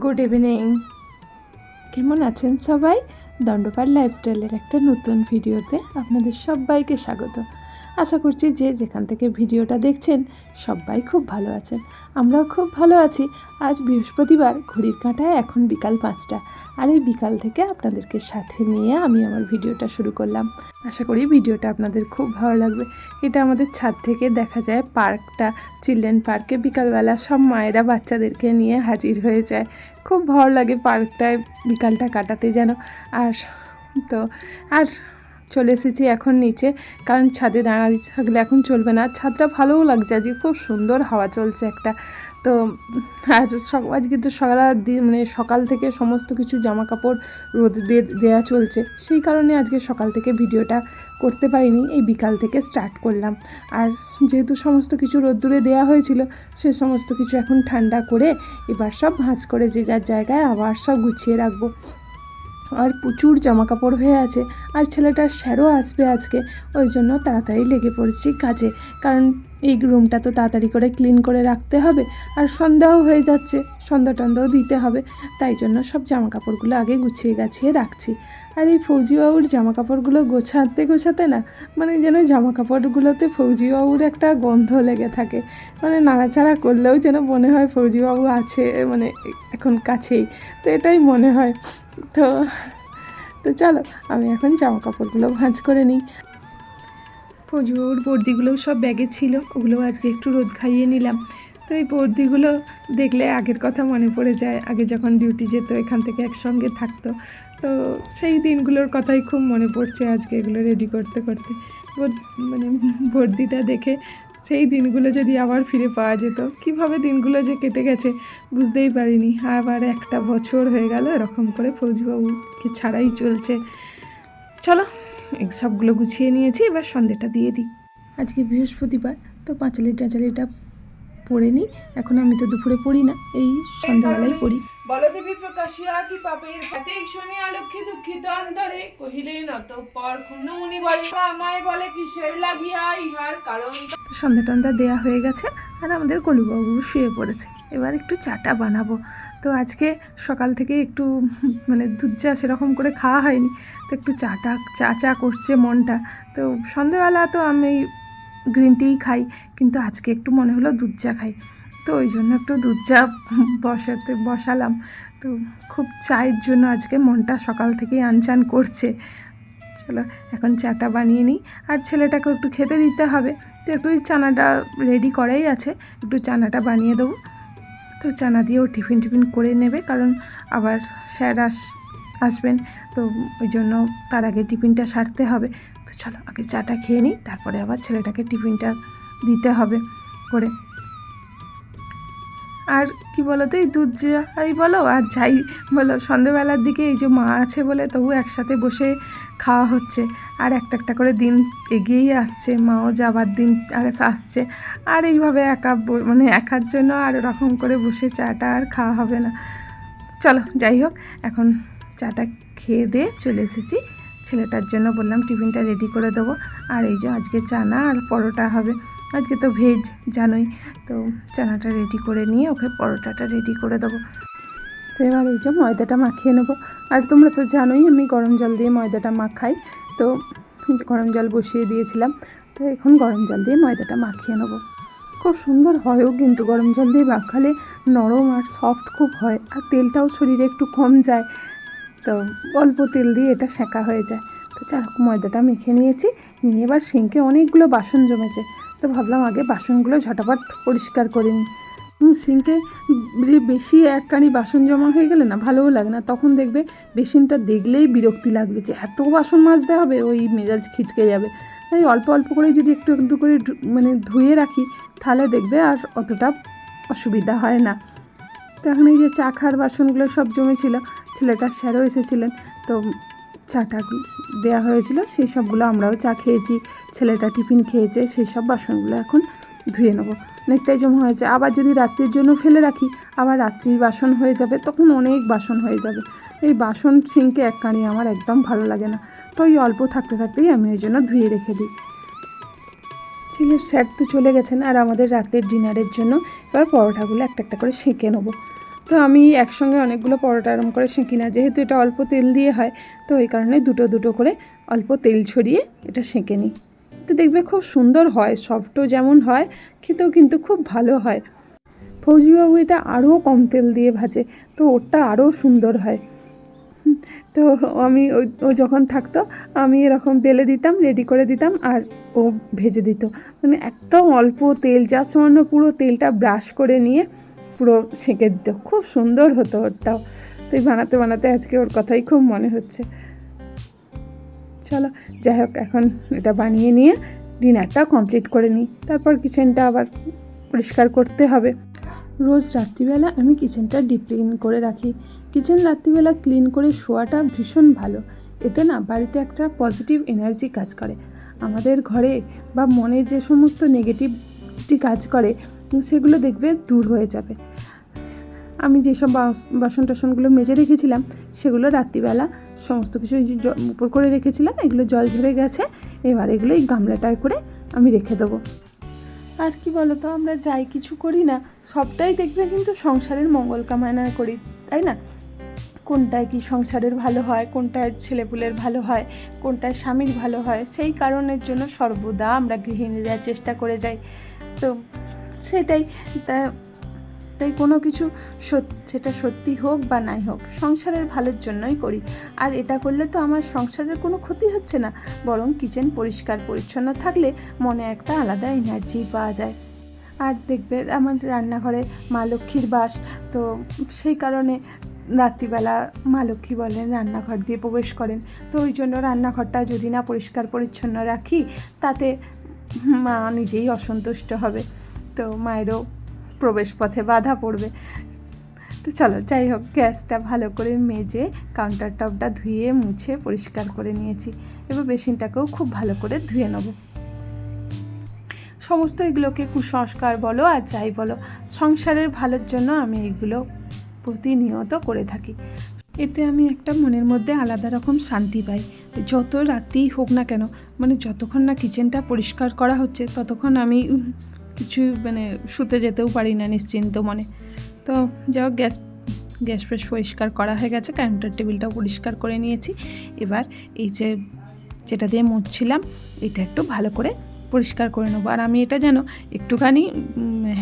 Good evening কেমন আছেন সবাই? দণ্ডপার লাইফস্টাইলের একটা নতুন ভিডিওতে আপনাদের সবাইকে স্বাগত। আশা করছি যে যেখান থেকে ভিডিওটা দেখছেন, সবাই খুব ভালো আছেন। আমরাও খুব ভালো আছি। আজ বৃহস্পতিবার, ঘড়ির কাঁটায় এখন বিকাল পাঁচটা। আর এই বিকাল থেকে আপনাদেরকে সাথে নিয়ে আমি আমার ভিডিওটা শুরু করলাম। আশা করি ভিডিওটা আপনাদের খুব ভালো লাগবে। এটা আমাদের ছাদ থেকে দেখা যায় পার্কটা, চিলড্রেন পার্কে বিকালবেলা সব মায়েরা বাচ্চাদেরকে নিয়ে হাজির হয়ে যায়। খুব ভালো লাগে পার্কটায় বিকালটা কাটাতে যেন। আর তো, আর চলে এসেছি এখন নিচে, কারণ ছাদে দাঁড়াতে থাকলে এখন চলবে না। ছাদটা ভালোও লাগছে আজকে, খুব সুন্দর হাওয়া চলছে একটা। তো আর আজকে তো সারা দিন মানে সকাল থেকে সমস্ত কিছু জামা কাপড় রোদ দেওয়া চলছে। সেই কারণে আজকে সকাল থেকে ভিডিওটা করতে পারিনি, এই বিকাল থেকে স্টার্ট করলাম। আর যেহেতু সমস্ত কিছু রোদ্দুরে দেওয়া হয়েছিল, সে সমস্ত কিছু এখন ঠান্ডা করে এবার সব ভাঁজ করে যে যার জায়গায়, আবার সব গুছিয়ে রাখব। আর প্রচুর জামা কাপড় হয়ে আছে আর ছেলেটার স্যারও আসবে আজকে, ওই জন্য তাড়াতাড়ি লেগে পড়েছি কাজে। কারণ এই রুমটা তো তাড়াতাড়ি করে ক্লিন করে রাখতে হবে আর সন্ধ্যাও হয়ে যাচ্ছে, সন্ধ্যা টন্ধ্যাও দিতে হবে। তাই জন্য সব জামা কাপড়গুলো আগে গুছিয়ে গাছিয়ে রাখছি। আর এই ফৌজিবাবুর জামা কাপড়গুলো গোছাতে গোছাতে না মানে যেন জামা কাপড়গুলোতে ফৌজিবাবুর একটা গন্ধ লেগে থাকে। মানে নাড়াচাড়া করলেও যেন মনে হয় ফৌজিবাবু আছে মানে এখন কাছেই। তো এটাই মনে হয়। তো তো চলো, আমি এখন জামা কাপড়গুলো ভাঁজ করে নিই। ফৌজিবাবুর বর্দিগুলোও সব ব্যাগে ছিল, ওগুলো আজকে একটু রোদ খাইয়ে নিলাম। তো এই বর্দিগুলো দেখলে আগের কথা মনে পড়ে যায়, আগে যখন ডিউটি যেত, এখান থেকে একসঙ্গে থাকতো। তো সেই দিনগুলোর কথাই খুব মনে পড়ছে আজকে এগুলো রেডি করতে করতে। মানে বর্দিটা দেখে সেই দিনগুলো যদি আবার ফিরে পাওয়া যেত, কীভাবে দিনগুলো যে কেটে গেছে বুঝতেই পারিনি। আবার একটা বছর হয়ে গেল, এরকম করে ফৌজিবাবুকে ছাড়াই চলছে। চলো। সবগুলো গুছিয়ে নিয়েছি এবার সন্ধ্যেটা দিয়ে দিই। আজকে বৃহস্পতিবার তো পাঁচালি টাচালিটা পড়ে নিই। এখন আমি তো দুপুরে পড়ি না এই সন্ধ্যাবেলায় পড়ি। বলদেবী প্রকাশিয়া কি পাপের হাতে? শুনে আলক্ষী দুঃখিত অন্তরে। কহিলেন অতঃপর বলে আমায় বলে কিসের লাগিয়া ইহার কারণ? সন্ধ্যা টন্ধা দেওয়া হয়ে গেছে আর আমাদের কলুবাবু শুয়ে পড়েছে। এবার একটু চাটা বানাবো। তো আজকে সকাল থেকে একটু মানে দুধ চা সেরকম করে খাওয়া হয়নি, তো একটু চাটা, চা চা করছে মনটা। তো সন্ধ্যেবেলা তো আমি গ্রিন টিই খাই, কিন্তু আজকে একটু মনে হলো দুধ চা খাই। তো ওই জন্য একটু দুধ চা বসাতে, বসালাম। তো খুব চায়ের জন্য আজকে মনটা সকাল থেকেই আনচান করছে। চলো এখন চাটা বানিয়ে নিই, আর ছেলেটাকে একটু খেতে দিতে হবে। তো একটু চানাটা রেডি করাই আছে, একটু চানাটা বানিয়ে দেবো। তো চানা দিয়েও টিফিন টিফিন করে নেবে, কারণ আবার স্যার আস, আসবেন, তো ওই জন্য তার আগে টিফিনটা সারতে হবে। তো চলো আগে চাটা খেয়ে নিই, তারপরে আবার ছেলেটাকে টিফিনটা দিতে হবে করে। আর কি বলো তো এই দুধ যাই বলো, আর যাই বলো, সন্ধেবেলার দিকে এই যে মা আছে বলে তবু একসাথে বসে খাওয়া হচ্ছে। আর একটা একটা করে দিন এগিয়েই আসছে। মাও যাবার দিন আসছে। আর এইভাবে একা মানে একার জন্য আর ওরকম করে বসে চাটা আর খাওয়া হবে না। চলো, যাই হোক, এখন চাটা খেয়ে দিয়ে চলে এসেছি। ছেলেটার জন্য বললাম টিফিনটা রেডি করে দেবো। আর এই যে আজকে চানা আর পরোটা হবে। আজকে তো ভেজ, জানোই। তো চানাটা রেডি করে নিয়ে ওকে পরোটাটা রেডি করে দেবো। তো এবার এই যে ময়দাটা মাখিয়ে নেব। আর তোমরা তো জানোই আমি গরম জল দিয়ে ময়দাটা মাখাই। তো গরম জল বসিয়ে দিয়েছিলাম। তো এখন গরম জল দিয়ে ময়দাটা মাখিয়ে নেব। খুব সুন্দর হয়ও কিন্তু গরম জল দিয়ে মাখালে নরম আর সফট খুব হয়। আর তেলটাও শরীরে একটু কম যায়। তো অল্প তেল দিয়ে এটা সেঁকা হয়ে যায়। তো চা ময়দাটা মেখে নিয়েছি। নিয়ে এবার সিঙ্কে অনেকগুলো বাসন জমেছে। তো ভাবলাম আগে বাসনগুলো ঝটাপট পরিষ্কার করে নিই। সিঙ্কে যে বেশি এক কাঁড়ি বাসন জমা হয়ে গেলে না ভালোও লাগে না। তখন দেখবে বেসিনটা দেখলেই বিরক্তি লাগবে যে এত বাসন মাজতে হবে, ওই মেজাজ খিটকে যাবে। তাই অল্প অল্প করে যদি একটু একটু করে মানে ধুয়ে রাখি, তাহলে দেখবে আর অতটা অসুবিধা হয় না। তো এখন এই যে চা খাওয়ার বাসনগুলো সব জমেছিল, ছেলেটা স্যারও এসেছিলেন, তো চাটা দেওয়া হয়েছিল, সেই সবগুলো আমরাও চা খেয়েছি, ছেলেটা টিফিন খেয়েছে, সেই সব বাসনগুলো এখন ধুয়ে নেব। অনেকটাই জমা হয়েছে আবার যদি রাত্রির জন্য ফেলে রাখি, আবার রাত্রির বাসন হয়ে যাবে, তখন অনেক বাসন হয়ে যাবে। এই বাসন সিঙ্কে এক কানি আমার একদম ভালো লাগে না। তো ওই অল্প থাকতে থাকতেই আমি ওই জন্য ধুয়ে রেখে দিই। ছেলের স্যার তো চলে গেছেন। আর আমাদের রাতের ডিনারের জন্য এবার পরোটাগুলো একটা একটা করে সেঁকে নেব। তো আমি একসঙ্গে অনেকগুলো পরোটা এরম করে সেঁকি না। যেহেতু এটা অল্প তেল দিয়ে হয়, তো ওই কারণে দুটো দুটো করে অল্প তেল ছড়িয়ে এটা সেঁকে নিই। তো দেখবে খুব সুন্দর হয় সফটও যেমন হয়, খেতেও কিন্তু খুব ভালো হয়। ফৌজিবাবু এটা আরও কম তেল দিয়ে ভাজে, তো ওরটা আরও সুন্দর হয়। তো আমি ও যখন থাকতো, আমি এরকম বেলে দিতাম রেডি করে দিতাম, আর ও ভেজে দিত। মানে একদম অল্প তেল যা সামান্য পুরো তেলটা ব্রাশ করে নিয়ে পুরো সেঁকে দিত। খুব সুন্দর হতো ওরটাও। তো বানাতে বানাতে আজকে ওর কথাই খুব মনে হচ্ছে। চলো যাই হোক, এখন এটা বানিয়ে নিয়ে ডিনারটা কমপ্লিট করে নিই। তারপর কিচেনটা আবার পরিষ্কার করতে হবে। রোজ রাত্রিবেলা আমি কিচেনটা ডিপ ক্লিন করে রাখি। কিচেন রাত্রিবেলা ক্লিন করে শোয়াটা ভীষণ ভালো। এতে না বাড়িতে একটা পজিটিভ এনার্জি কাজ করে। আমাদের ঘরে বা মনে যে সমস্ত নেগেটিভটি কাজ করে, সেগুলো দেখবে দূর হয়ে যাবে। আমি যেসব বাস- বাসন টাসনগুলো মেজে রেখেছিলাম, সেগুলো রাত্রিবেলা সমস্ত কিছু উপর করে রেখেছিলাম, এগুলো জল ঝরে গেছে, এবার এগুলো এই গামলাটায় করে আমি রেখে দেবো। আর কি বলো তো আমরা যাই কিছু করি না, সবটাই দেখবে কিন্তু সংসারের মঙ্গল কামনা করি, তাই না? কোনটায় কি সংসারের ভালো হয়, কোনটায় ছেলেপুলের ভালো হয়, কোনটায় স্বামীর ভালো হয়, সেই কারণের জন্য সর্বদা আমরা গৃহিণীরা চেষ্টা করে যাই। তো সেটাই, তা তাই কোনো কিছু সেটা সত্যি হোক বা নাই হোক, সংসারের ভালোর জন্যই করি। আর এটা করলে তো আমার সংসারের কোনো ক্ষতি হচ্ছে না, বরং কিচেন পরিষ্কার পরিচ্ছন্ন থাকলে মনে একটা আলাদা এনার্জি পাওয়া যায়। আর দেখবে আমার রান্নাঘরে মা লক্ষ্মীর বাস, তো সেই কারণে রাত্রিবেলা মা লক্ষ্মী বলেন, রান্নাঘর দিয়ে প্রবেশ করেন। তো ওই জন্য রান্নাঘরটা যদি না পরিষ্কার পরিচ্ছন্ন রাখি, তাতে মা নিজেই অসন্তুষ্ট হবে। তো মায়েরও প্রবেশ পথে বাধা পড়বে। তো চলো, যাই হোক, গ্যাসটা ভালো করে মেজে কাউন্টার টপটা ধুয়ে, মুছে, পরিষ্কার করে নিয়েছি। এবার বেসিনটাকেও খুব ভালো করে ধুয়ে নেব। সমস্ত এগুলোকে কুসংস্কার বলো আর যাই বলো, সংসারের ভালোর জন্য আমি এগুলো প্রতিনিয়ত করে থাকি। এতে আমি একটা মনের মধ্যে আলাদা রকম শান্তি পাই। যত রাতেই হোক না কেন মানে যতক্ষণ না কিচেনটা পরিষ্কার করা হচ্ছে, ততক্ষণ আমি উম, কিছু মানে শুতে যেতেও পারি না নিশ্চিন্ত মনে। তো যাই হোক গ্যাস গ্যাস ফ্রেশ পরিষ্কার করা হয়ে গেছে কাউন্টার টেবিলটাও পরিষ্কার করে নিয়েছি। এবার এই যে যেটা দিয়ে মুছছিলাম এটা একটু ভালো করে পরিষ্কার করে নেব। আর আমি এটা যেন একটুখানি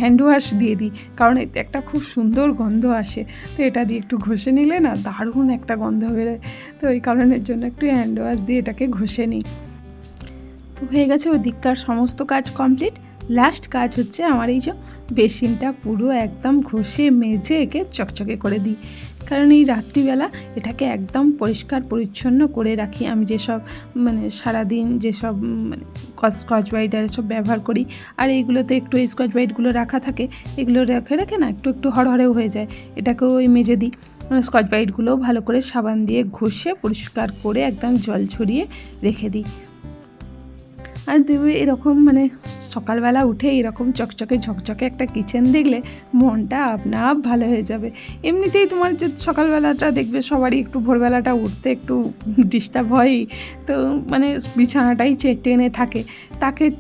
হ্যান্ড ওয়াশ দিয়ে দিই কারণ এতে একটা খুব সুন্দর গন্ধ আসে। তো এটা দিয়ে একটু ঘষে নিলে না দারুণ একটা গন্ধ বেরোয়। তো ওই কারণের জন্য একটু হ্যান্ড ওয়াশ দিয়ে এটাকে ঘষে নিই। তো হয়ে গেছে ওই দিককার সমস্ত কাজ কমপ্লিট লাস্ট কাজ হচ্ছে আমার এই যে বেসিনটা পুরো একদম ঘষে মেজে একে চকচকে করে দিই। কারণ এই রাত্রিবেলা এটাকে একদম পরিষ্কার পরিচ্ছন্ন করে রাখি। আমি যেসব মানে সারাদিন যেসব মানে স্কচ ব্রাইট আর সব ব্যবহার করি, আর এইগুলোতে একটু এই স্কচ ব্রাইটগুলো রাখা থাকে, এগুলো রেখে রেখে না একটু একটু হরহরেও হয়ে যায়। এটাকেও ওই মেজে দিই। স্কচ ব্রাইটগুলোও ভালো করে সাবান দিয়ে ঘষে পরিষ্কার করে একদম জল ছড়িয়ে রেখে দিই। আর দেবে এরকম মানে সকালবেলা উঠে এরকম চকচকে ঝকচকে একটা কিচেন দেখলে মনটা আপনা আপ ভালো হয়ে যাবে। এমনিতেই তোমার যে সকালবেলাটা দেখবে সবারই একটু ভোরবেলাটা উঠতে একটু ডিস্টার্ব হয়ই। তো মানে বিছানাটাই টেনে থাকে। তাকে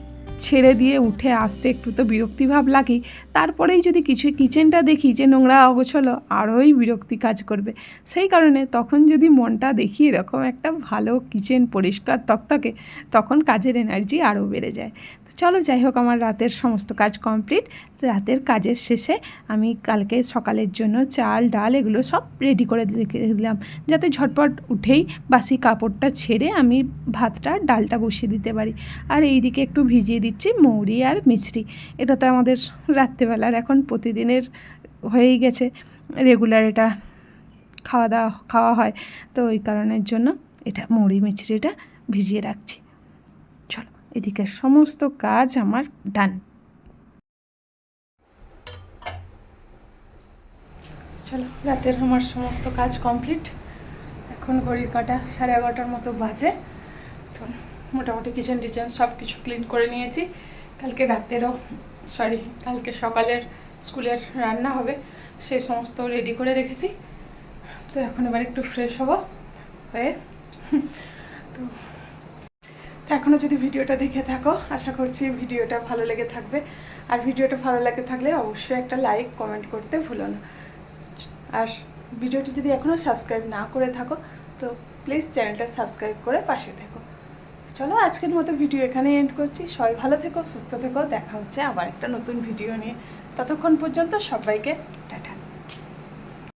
ছেড়ে দিয়ে উঠে আসতে একটু তো বিরক্তি ভাব লাগেই তারপরেই যদি কিছু কিচেনটা দেখি যে নোংরা অগোছলো, আরোই বিরক্তি কাজ করবে। সেই কারণে তখন যদি মনটা দেখি এরকম একটা ভালো কিচেন পরিষ্কার তকতকে তখন কাজের এনার্জি আরও বেড়ে যায়। তো চলো যাই হোক, আমার রাতের সমস্ত কাজ কমপ্লিট। রাতের কাজের শেষে আমি কালকে সকালের জন্য চাল, ডাল এগুলো সব রেডি করে রেখে দিলাম। যাতে ঝটপট উঠেই বাসি কাপড়টা ছেড়ে আমি ভাতটা, ডালটা বসিয়ে দিতে পারি। আর এই দিকে একটু ভিজিয়ে দিচ্ছি মৌরি আর মিছরি। এটা তো আমাদের রাত্রেবেলার এখন প্রতিদিনের হয়েই গেছে। রেগুলার এটা খাওয়া দাওয়া, খাওয়া হয়। তো ওই কারণের জন্য এটা মুড়ি মিছরিটা ভিজিয়ে রাখছি। চলো, এদিকে সমস্ত কাজ আমার ডান। চলো, রাতের আমার সমস্ত কাজ কমপ্লিট। এখন ঘড়ির কাটা সাড়ে এগারোটার মতো বাজে। মোটামুটি কিচেন টিচেন সব কিছু ক্লিন করে নিয়েছি। কালকে রাতেরও সরি কালকে সকালের স্কুলের রান্না হবে, সেই সমস্ত রেডি করে রেখেছি। তো এখন এবার একটু ফ্রেশ হব হয়ে। তো তো এখনও যদি ভিডিওটা দেখে থাকো, আশা করছি ভিডিওটা ভালো লেগে থাকবে। আর ভিডিওটা ভালো লেগে থাকলে অবশ্যই একটা লাইক কমেন্ট করতে ভুলো না। আর ভিডিওটি যদি এখনও সাবস্ক্রাইব না করে থাকো, তো প্লিজ চ্যানেলটা সাবস্ক্রাইব করে পাশে থেকো। চলো আজকের মতো ভিডিও এখানে এন্ড করছি। সবাই ভালো থেকো, সুস্থ থেকো। দেখা হচ্ছে আবার একটা নতুন ভিডিও নিয়ে। ততক্ষণ পর্যন্ত সবাইকে